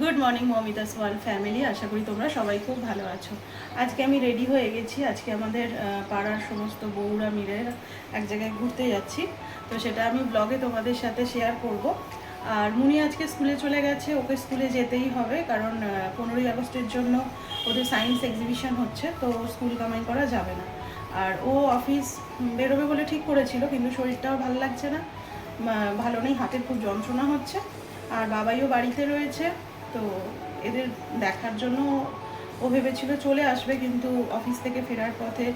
Good morning মমিতাস world family আশা করি তোমরা সবাই খুব ভালো আছো। আজকে আমি রেডি হয়ে গেছি। আজকে আমাদের পাড়ার সমস্ত বউরা মিলে এক জায়গায় ঘুরতে যাচ্ছি। তো সেটা আমি ব্লগে তোমাদের সাথে শেয়ার করব। আর মুনি আজকে স্কুলে চলে গেছে। ওকে স্কুলে যেতেই হবে। কারণ পনেরোই আগস্টের জন্য ওদের সায়েন্স এক্সিবিশন হচ্ছে। তো স্কুল কামাই করা যাবে না। আর ও অফিস বেরোবে বলে ঠিক করেছিল, কিন্তু শরীরটাও ভালো লাগছে না। ভালো নেই, হাতের খুব যন্ত্রণা হচ্ছে। আর বাবাইও বাড়িতে রয়েছে। তো এদের দেখার জন্য ও ভেবেছিল চলে আসবে, কিন্তু অফিস থেকে ফেরার পথে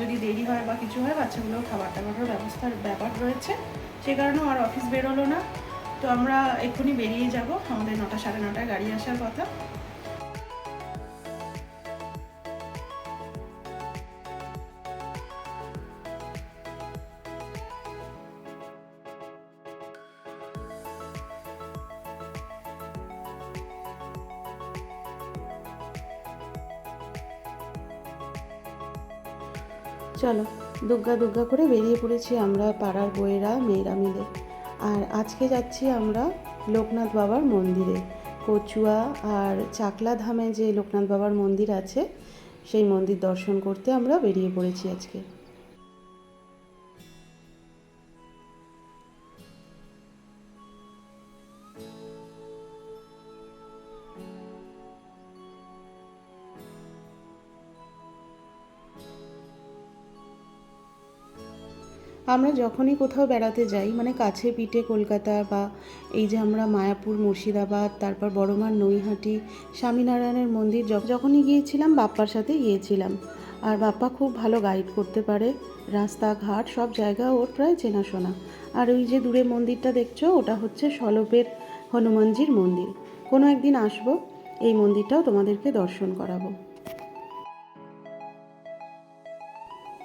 যদি দেরি হয় বা কিছু হয় বাচ্চাগুলো খাবার টাবারের ব্যবস্থার ব্যাপার রয়েছে। সে কারণেও আর অফিস বেরোলো না। তো আমরা এক্ষুনি বেরিয়ে যাব। আমাদের নটা সাড়ে নটায় গাড়ি আসার কথা। চলো। দুগ্গা দুগ্গা করে বেরিয়ে পড়েছি আমরা পাড়ার বইয়েরা মেয়েরা মিলে। আর আজকে যাচ্ছি আমরা লোকনাথ বাবার মন্দিরে। কচুয়া আর চাকলা ধামে যে লোকনাথ বাবার মন্দির আছে, সেই মন্দির দর্শন করতে আমরা বেরিয়ে পড়েছি আজকে। আমরা যখনই কোথাও বেড়াতে যাই মানে কাছে পিঠে কলকাতা বা এই যে আমরা মায়াপুর, মুর্শিদাবাদ, তারপর বড়মার নৈহাটি, স্বামীনারায়ণের মন্দির যখনই গিয়েছিলাম, বাপ্পার সাথে গিয়েছিলাম। আর বাপ্পা খুব ভালো গাইড করতে পারে। রাস্তাঘাট, সব জায়গা ওর প্রায় চেনাশোনা। আর ওই যে দূরে মন্দিরটা দেখছ, ওটা হচ্ছে সলপের হনুমানজির মন্দির। কোনো একদিন আসব, এই মন্দিরটাও তোমাদেরকে দর্শন করাবো।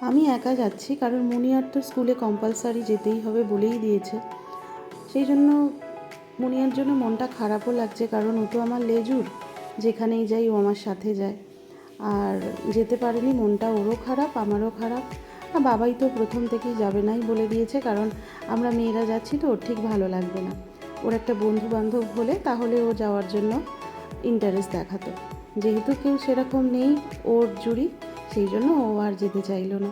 আমি একা যাচ্ছি, কারণ মুনিয়ার তো স্কুলে কম্পালসারি যেতেই হবে বলেই দিয়েছে। সেই জন্য মুনিয়ার জন্য মনটা খারাপও লাগছে, কারণ ও তো আমার লেজুর, যেখানেই যাই ও আমার সাথে যায়। আর যেতে পারেনি, মনটা ওরও খারাপ, আমারও খারাপ। আর বাবাই তো প্রথম থেকেই যাবে নাই বলে দিয়েছে, কারণ আমরা মেয়েরা যাচ্ছি তো ওর ঠিক ভালো লাগবে না। ওর একটা বন্ধু বান্ধব হলে তাহলে ও যাওয়ার জন্য ইন্টারেস্ট দেখাতো। যেহেতু কেউ সেরকম নেই ওর জুড়ি, সেই জন্য ও আর যেতে চাইলো না।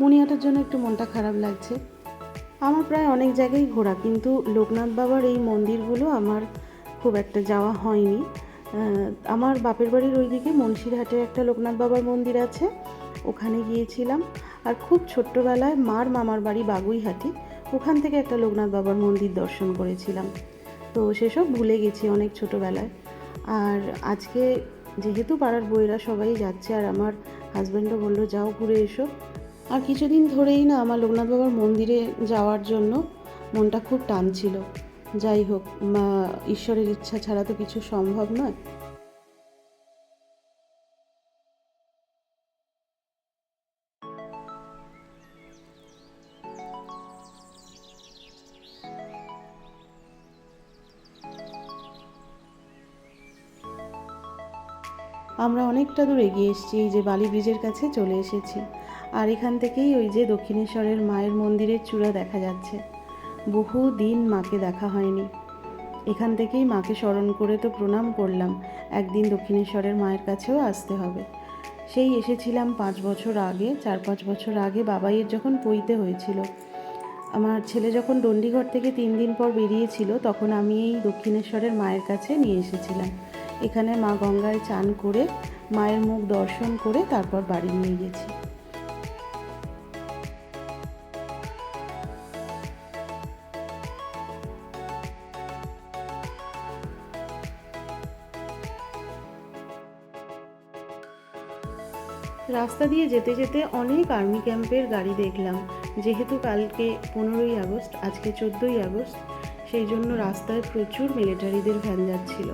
মুনিয়াটার জন্য একটু মনটা খারাপ লাগছে। আমার প্রায় অনেক জায়গায় ঘোরা, কিন্তু লোকনাথ বাবার এই মন্দিরগুলো আমার খুব একটা যাওয়া হয়নি। আমার বাপের বাড়ির ওইদিকে মুন্সিরহাটে একটা লোকনাথ বাবার মন্দির আছে, ওখানে গিয়েছিলাম। আর খুব ছোট্টবেলায় মার মামার বাড়ি বাগুইহাটি, ওখান থেকে একটা লোকনাথ বাবার মন্দির দর্শন করেছিলাম। তো সেসব ভুলে গেছি অনেক ছোটোবেলায়। আর আজকে যেহেতু পাড়ার বইয়েরা সবাই যাচ্ছে, আর আমার হাজব্যান্ডও বলল, যাও ঘুরে এসো। আর কিছুদিন ধরেই না আমার লোকনাথ বাবার মন্দিরে যাওয়ার জন্য মনটা খুব টানছিল যাই হোক, মা, ঈশ্বরের ইচ্ছা ছাড়া তো কিছু সম্ভব নয়। আমরা অনেকটা দূর এগিয়ে এসেছি, এই যে বালি ব্রিজের কাছে চলে এসেছি। আর এখান থেকেই ওই যে দক্ষিণেশ্বরের মায়ের মন্দিরের চূড়া দেখা যাচ্ছে। বহু দিন মাকে দেখা হয়নি। এখান থেকেই মাকে স্মরণ করে তো প্রণাম করলাম, একদিন দক্ষিণেশ্বরের মায়ের কাছেও আসতে হবে। সেই এসেছিলাম পাঁচ বছর আগে, চার পাঁচ বছর আগে বাবাইয়ের যখন পইতে হয়েছিল। আমার ছেলে যখন ডন্ডিঘর থেকে তিন দিন পর বেরিয়েছিল, তখন আমি এই দক্ষিণেশ্বরের মায়ের কাছে নিয়ে এসেছিলাম। এখানে মা গঙ্গায় চান করে, মায়ের মুখ দর্শন করে তারপর বাড়ি নিয়ে গেছি। রাস্তা দিয়ে যেতে যেতে অনেক আর্মি ক্যাম্পের গাড়ি দেখলাম। যেহেতু কালকে পনেরোই আগস্ট, আজকে চোদ্দোই আগস্ট, সেই জন্য রাস্তায় প্রচুর মিলিটারিদের ভ্যান যাচ্ছিল।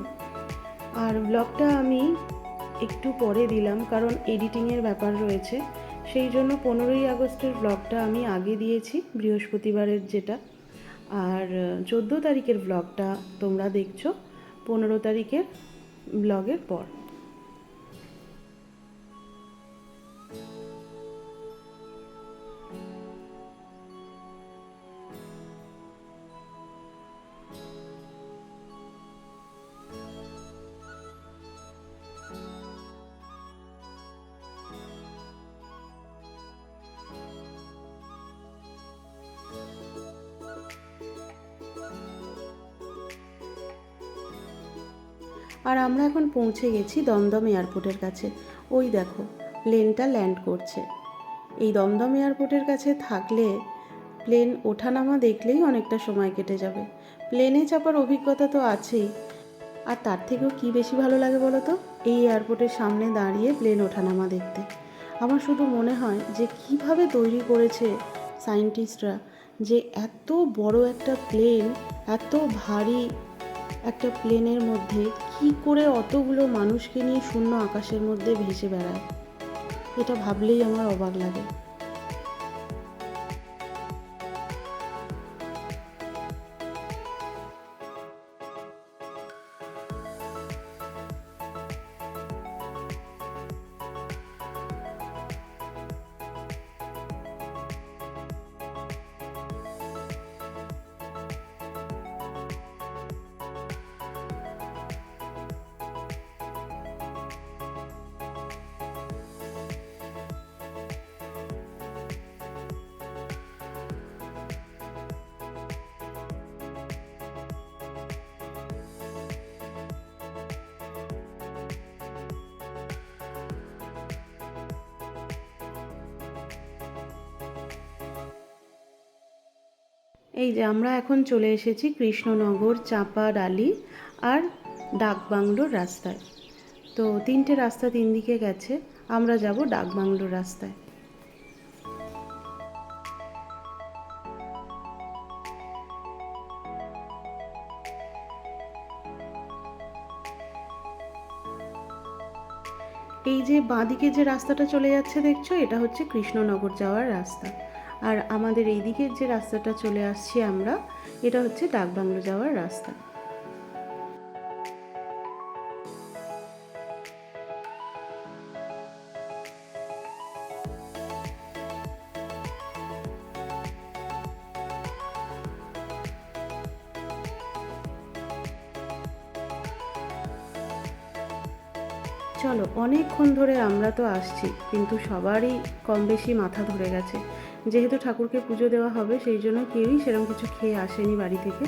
আর ব্লগটা আমি একটু পরে দিলাম, কারণ এডিটিংয়ের ব্যাপার রয়েছে। সেই জন্য পনেরোই আগস্টের ব্লগটা আমি আগে দিয়েছি, বৃহস্পতিবারের যেটা। আর চোদ্দ তারিখের ব্লগটা তোমরা দেখছ, পনেরো তারিখের ব্লগের পর। আর আমরা এখন পৌঁছে গেছি দমদম এয়ারপোর্টের কাছে। ওই দেখো, প্লেনটা ল্যান্ড করছে। এই দমদম এয়ারপোর্টের কাছে থাকলে প্লেন ওঠানামা দেখলেই অনেকটা সময় কেটে যাবে। প্লেনে চাপার অভিজ্ঞতা তো আছেই। আর তার থেকেও কি বেশি ভালো লাগে বলো তো? এই এয়ারপোর্টের সামনে দাঁড়িয়ে প্লেন ওঠানামা দেখতে। আমার শুধু মনে হয় যে কীভাবে তৈরি করেছে সায়েন্টিস্টরা যে এত বড় একটা প্লেন, এত ভারী একটা প্লেনের মধ্যে কি করে অতগুলো মানুষকে নিয়ে শূন্য আকাশের মধ্যে ভেসে বেড়ায়? এটা ভাবলেই আমার অবাক লাগে। এই যে আমরা এখন চলে এসেছি কৃষ্ণনগর চাপা ডালি আর ডাকবাংলোর রাস্তায়। তো তিনটে রাস্তা তিন দিকে গেছে, আমরা যাব ডাকবাংলোর রাস্তায়। এই যে বাঁদিকে যে রাস্তাটা চলে যাচ্ছে দেখছ, এটা হচ্ছে কৃষ্ণনগর যাওয়ার রাস্তা। আর আমাদের এই দিকের যে রাস্তাটা চলে আসছি আমরা এটা হচ্ছে ডাকবাংলো যাওয়ার রাস্তা। অনেকক্ষণ ধরে আমরা তো আসছি, কিন্তু সবারই কম বেশি মাথা ধরে গেছে। যেহেতু ঠাকুরকে পুজো দেওয়া হবে, সেই জন্য কেউই সেরকম কিছু খেয়ে আসেনি বাড়ি থেকে।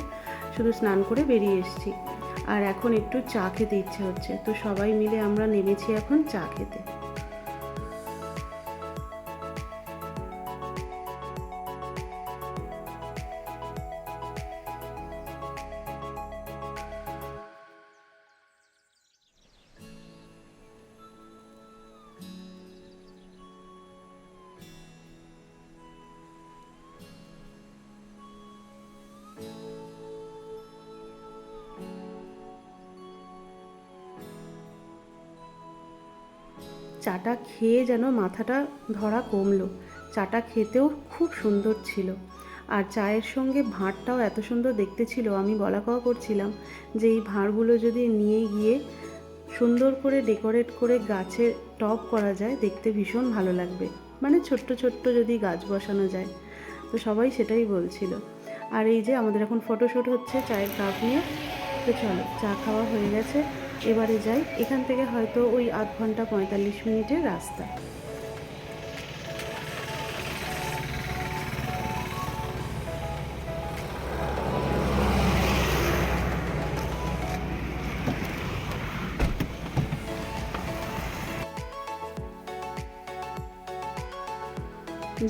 শুধু স্নান করে বেরিয়ে এসছি। আর এখন একটু চা খেতে ইচ্ছে হচ্ছে। তো সবাই মিলে আমরা নেমেছি এখন চা খেতে। চাটা খেয়ে যেন মাথাটা ধরা কমলো। চাটা খেতেও খুব সুন্দর ছিল। আর চায়ের সঙ্গে ভাঁড়টাও এত সুন্দর দেখতে ছিল, আমি বলা কওয়া করছিলাম যে এই ভাঁড়গুলো যদি নিয়ে গিয়ে সুন্দর করে ডেকোরেট করে গাছে টপ করা যায়, দেখতে ভীষণ ভালো লাগবে। মানে ছোট্ট ছোট্ট যদি গাছ বসানো যায়। তো সবাই সেটাই বলছিল। আর এই যে আমাদের এখন ফটোশ্যুট হচ্ছে চায়ের কাপ নিয়ে। তো চলো, চা খাওয়া হয়ে গেছে। এবারে যাই। এখান থেকে হয়তো ওই আধ ঘণ্টা পঁয়তাল্লিশ মিনিটের রাস্তা।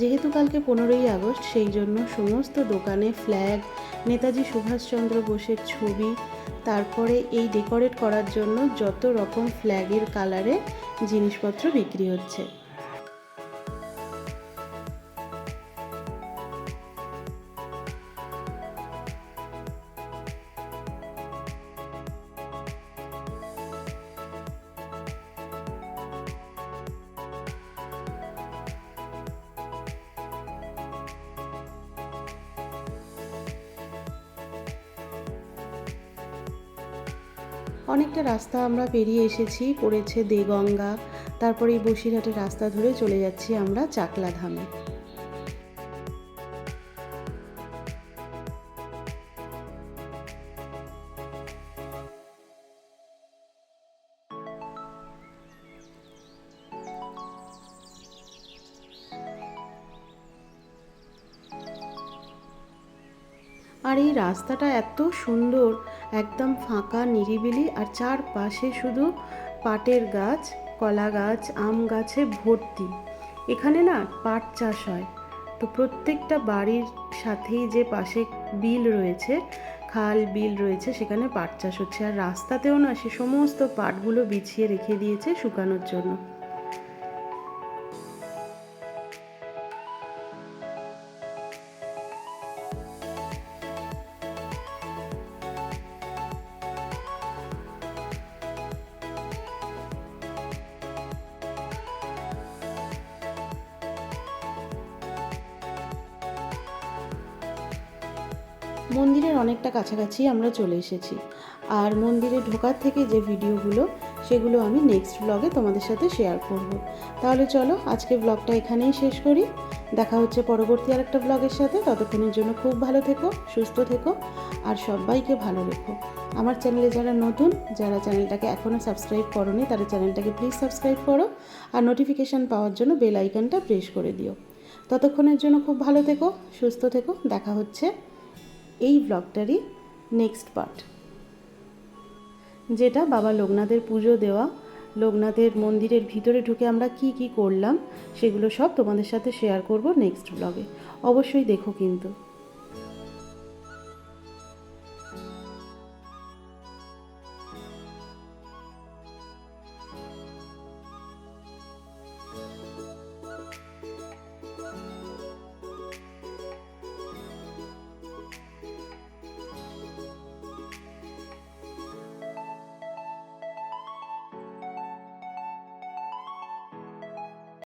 যেহেতু কালকে পনেরোই আগস্ট, সেই জন্য সমস্ত দোকানে ফ্ল্যাগ নেতাজি সুভাষচন্দ্র বোসের ছবি তারপরে এই ডেকোরেট করার জন্য যত রকম ফ্ল্যাগের কালারে জিনিসপত্র বিক্রি হচ্ছে। অনেকটা রাস্তা আমরা পেরিয়ে এসেছি, পড়েছে দেগঙ্গা। তারপরে এই বসিরহাটের রাস্তা ধরে চলে যাচ্ছি আমরা চাকলা ধামে রাস্তাটা এত সুন্দর, একদম ফাঁকা, নিরিবিলি, আর চারপাশে শুধু পাটের গাছ, কলা গাছ, আম গাছে ভর্তি। এখানে না পাট চাষ হয়। তো প্রত্যেকটা বাড়ির সাথেই যে পাশে বিল রয়েছে, খাল বিল রয়েছে, সেখানে পাট চাষ হচ্ছে। আর রাস্তাতেও না সে সমস্ত পাটগুলো বিছিয়ে রেখে দিয়েছে শুকানোর জন্য। মন্দিরের অনেকটা কাছাকাছি আমরা চলে এসেছি। আর মন্দিরে ঢোকার থেকে যে ভিডিওগুলো, সেগুলো আমি নেক্সট ব্লগে তোমাদের সাথে শেয়ার করব। তাহলে চলো, আজকে ব্লগটা এখানেই শেষ করি। দেখা হচ্ছে পরবর্তী আরেকটা ব্লগের সাথে। ততক্ষণের জন্য খুব ভালো থেকো, সুস্থ থেকো, আর সবাইকে ভালো রেখো। আমার চ্যানেলে যারা নতুন, যারা চ্যানেলটাকে এখনও সাবস্ক্রাইব করোনি, তারা চ্যানেলটাকে প্লিজ সাবস্ক্রাইব করো, আর নোটিফিকেশান পাওয়ার জন্য বেল আইকনটা প্রেস করে দিও। ততক্ষণের জন্য খুব ভালো থেকো, সুস্থ থেকো, দেখা হচ্ছে। এই ব্লগটারই নেক্সট পার্ট যেটা বাবা লোকনাথের পুজো দেওয়া, লোকনাথের মন্দিরের ভিতরে ঢুকে আমরা কি কি করলাম, সেগুলো সব তোমাদের সাথে শেয়ার করব নেক্সট ব্লগে অবশ্যই দেখো কিন্তু।